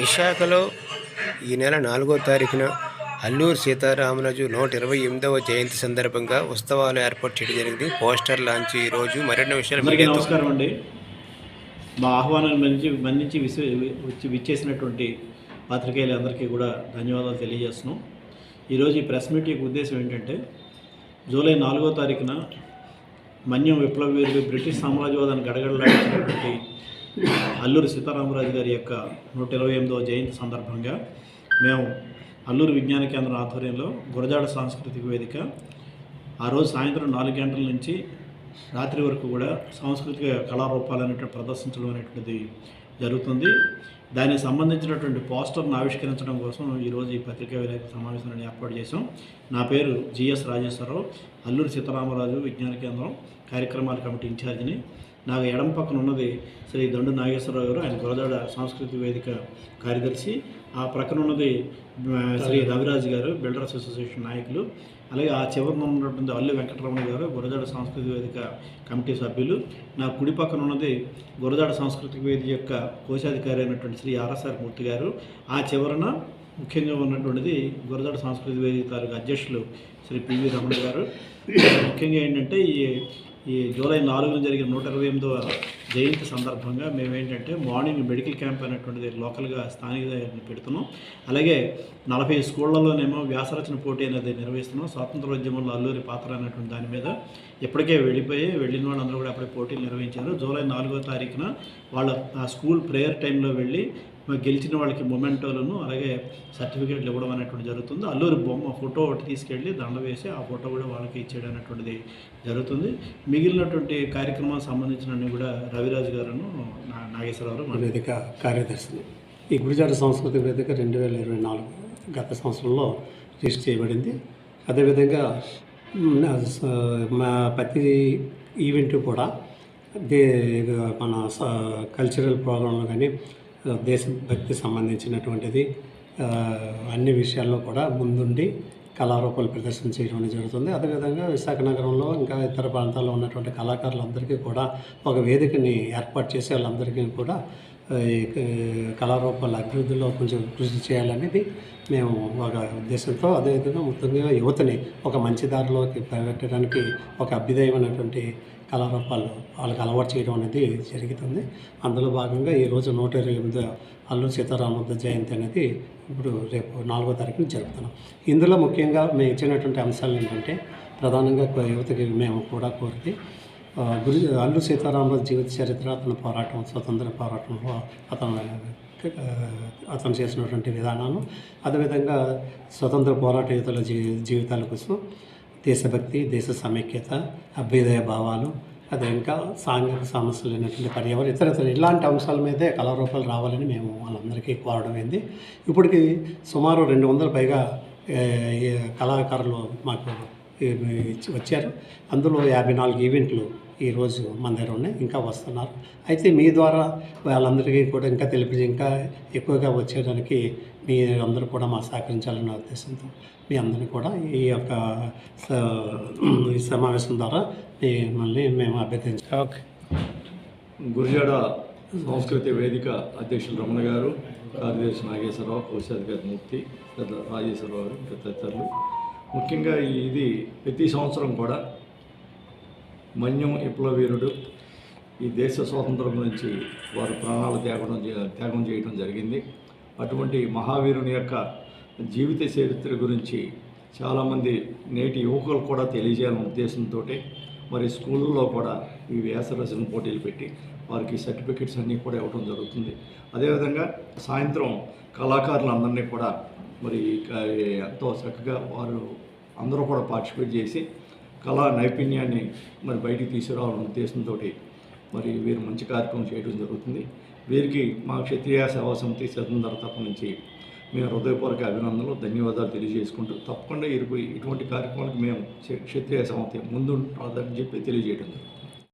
విశాఖలో ఈ నెల నాలుగో తారీఖున అల్లూరు సీతారామరాజు నూట ఇరవై ఎనిమిదవ జయంతి సందర్భంగా ఉత్సవాలు ఏర్పాటు చేయడం జరిగింది. పోస్టర్ లాంచ్ ఈ రోజు. మరిన్ని విషయాలు నమస్కారం అండి. మా ఆహ్వానాన్ని మంచి మన్నించి విసి వచ్చి విచ్చేసినటువంటి పాత్రికేయులందరికీ కూడా ధన్యవాదాలు తెలియజేస్తున్నాం. ఈరోజు ఈ ప్రెస్ మీట్ యొక్క ఉద్దేశం ఏంటంటే జూలై నాలుగో తారీఖున మన్యం విప్లవ వీరుడు బ్రిటిష్ సామ్రాజ్యవాదాన్ని గడగడలాడించినటువంటి అల్లూరి సీతారామరాజు గారి యొక్క నూట ఇరవై ఎనిమిదవ జయంతి సందర్భంగా మేము అల్లూరు విజ్ఞాన కేంద్రం ఆధ్వర్యంలో గురజాడ సాంస్కృతిక వేదిక ఆ రోజు సాయంత్రం నాలుగు గంటల నుంచి రాత్రి వరకు కూడా సాంస్కృతిక కళారూపాలు అనేటువంటి ప్రదర్శించడం అనేటువంటిది జరుగుతుంది. దానికి సంబంధించినటువంటి పోస్టర్ను ఆవిష్కరించడం కోసం ఈరోజు ఈ పత్రికా విలేకరుల సమావేశాన్ని ఏర్పాటు చేశాం. నా పేరు జిఎస్ రాజేశ్వరరావు అల్లూరి సీతారామరాజు విజ్ఞాన కేంద్రం కార్యక్రమాల కమిటీ ఇన్ఛార్జిని. నాకు ఎడం పక్కన ఉన్నది శ్రీ దండు నాగేశ్వరరావు గారు. ఆయన గురదాడ సాంస్కృతిక వేదిక కార్యదర్శి. ఆ ప్రక్కన ఉన్నది శ్రీ రవిరాజ్ గారు బిల్డర్స్ అసోసియేషన్ నాయకులు. అలాగే ఆ చివరిన ఉన్నటువంటి అల్లు వెంకటరమణ గారు గురజాడ సాంస్కృతిక వేదిక కమిటీ సభ్యులు. నా కుడి పక్కన ఉన్నది గురజాడ సాంస్కృతిక వేదిక యొక్క కోశాధికారి అయినటువంటి శ్రీ ఆర్ఎస్ఆర్ మూర్తి గారు. ఆ చివరన ముఖ్యంగా ఉన్నటువంటిది గురజాడ సాంస్కృతిక వేదిక తాలూకు అధ్యక్షులు శ్రీ పివి రమణ గారు. ముఖ్యంగా ఏంటంటే ఈ ఈ జూలై నాలుగున జరిగిన నూట ఇరవై ఎనిమిదవ జయంతి సందర్భంగా మేము ఏంటంటే మార్నింగ్ మెడికల్ క్యాంప్ అనేటువంటిది లోకల్గా స్థానిక పెడుతున్నాం. అలాగే నలభై స్కూళ్ళలోనేమో వ్యాసరచన పోటీ అనేది నిర్వహిస్తున్నాం. స్వాతంత్రోద్యమంలో అల్లూరి పాత్ర అనేటువంటి దాని మీద ఇప్పటికే వెళ్ళిపోయి వెళ్ళిన వాళ్ళందరూ కూడా అప్పుడే పోటీలు నిర్వహించారు. జూలై నాలుగో తారీఖున వాళ్ళ ఆ స్కూల్ ప్రేయర్ టైంలో వెళ్ళి గెలిచిన వాళ్ళకి మొమెంటోలను అలాగే సర్టిఫికేట్లు ఇవ్వడం అనేటువంటి జరుగుతుంది. అల్లూరి బొమ్మ ఫోటో ఒకటి తీసుకెళ్ళి దండ వేసి ఆ ఫోటో కూడా వాళ్ళకి ఇచ్చేయడం అనేటువంటిది జరుగుతుంది. మిగిలినటువంటి కార్యక్రమాలకు సంబంధించినవి కూడా రవిరాజు గారును నా నాగేశ్వరరావు వేదిక కార్యదర్శిని. ఈ గురిజాడ సాంస్కృతిక వేదిక రెండు వేల ఇరవై నాలుగు గత సంవత్సరంలో రిజిస్టర్ చేయబడింది. అదేవిధంగా మా ప్రతి ఈవెంట్ కూడా దే మన స- కల్చరల్ ప్రోగ్రాంలు కానీ దేశభక్తి సంబంధించినటువంటిది అన్ని విషయాల్లో కూడా ముందుండి కళారూపాలు ప్రదర్శన చేయడం జరుగుతుంది. అదేవిధంగా విశాఖ నగరంలో ఇంకా ఇతర ప్రాంతాల్లో ఉన్నటువంటి కళాకారులందరికీ కూడా ఒక వేదికని ఏర్పాటు చేసి వాళ్ళందరికీ కూడా ఈ కళారూపాల అభివృద్ధిలో కొంచెం కృషి చేయాలనేది మేము ఒక ఉద్దేశంతో అదేవిధంగా మొత్తంగా యువతని ఒక మంచి దారిలోకి పెట్టడానికి ఒక అభ్యుదయమైనటువంటి కళారూపాలు వాళ్ళకి అలవాటు చేయడం అనేది జరుగుతుంది. అందులో భాగంగా ఈరోజు నూట ఇరవై ఎనిమిది అల్లూరు సీతారామరాజు జయంతి అనేది ఇప్పుడు రేపు నాలుగో తారీఖున జరుపుతున్నాం. ఇందులో ముఖ్యంగా మేము ఇచ్చినటువంటి అంశాలు ఏంటంటే ప్రధానంగా యువతకి మేము కూడా కోరితే గురు అల్లు సీతారామరాజు జీవిత చరిత్ర అతని పోరాటం స్వతంత్ర పోరాటంలో అతను అతను చేసినటువంటి విధానాలు. అదేవిధంగా స్వతంత్ర పోరాట యువతల జీ జీవితాల కోసం దేశభక్తి దేశ సమైక్యత అభ్యుదయ భావాలు అదే ఇంకా సాంఘిక సమస్యలు అయినటువంటి పర్యావరణ ఇతర ఇతర ఇలాంటి అంశాల మీదే కళారూపాలు రావాలని మేము వాళ్ళందరికీ కోరడం అయింది ఇప్పటికి సుమారు రెండు వందల పైగా కళాకారులు మాకు వచ్చారు. అందులో యాభై నాలుగు ఈవెంట్లు ఈరోజు మన దగ్గర ఉన్నాయి. ఇంకా వస్తున్నారు. అయితే మీ ద్వారా వాళ్ళందరికీ కూడా ఇంకా తెలిపి ఇంకా ఎక్కువగా వచ్చేయడానికి మీ అందరూ కూడా మా సహకరించాలన్న ఉద్దేశంతో మీ అందరినీ కూడా ఈ యొక్క ఈ సమావేశం ద్వారా మిమ్మల్ని మేము అభ్యర్థించాం. ఓకే. గురిజాడ సంస్కృతి వేదిక అధ్యక్షులు రమణ గారు కార్యదర్శి నాగేశ్వరరావు కోశాధికారి మూర్తి పెద్ద రాజేశ్వరరావు గారు ఇంకా తదితరులు. ముఖ్యంగా ఇది ప్రతి సంవత్సరం కూడా మన్యం విప్లవీరుడు ఈ దేశ స్వాతంత్రం గురించి వారు ప్రాణాలు త్యాగం త్యాగం చేయడం జరిగింది. అటువంటి మహావీరుని యొక్క జీవిత చరిత్ర గురించి చాలామంది నేటి యువకులు కూడా తెలియజేయాలనే ఉద్దేశంతో మరి స్కూళ్ళలో కూడా ఈ వ్యాసరచన పోటీలు పెట్టి వారికి సర్టిఫికెట్స్ అన్నీ కూడా ఇవ్వడం జరుగుతుంది. అదేవిధంగా సాయంత్రం కళాకారులందరినీ కూడా మరి ఎంతో చక్కగా వారు అందరూ కూడా పార్టిసిపేట్ చేసి కళా నైపుణ్యాన్ని మరి బయటికి తీసుకురావాలనే ఉద్దేశంతో మరి వీరు మంచి కార్యక్రమం చేయడం జరుగుతుంది. వీరికి మా క్షత్రియ సేవా సమితి సిద్ధంధర తరపు నుంచి మేము హృదయపూర్వక అభినందనలు ధన్యవాదాలు తెలియజేసుకుంటూ తప్పకుండా ఇరుకు ఇటువంటి కార్యక్రమాలకు మేము క్షత్రియ సమితి ముందు ఉంటుందని చెప్పి తెలియజేయడం జరుగుతుంది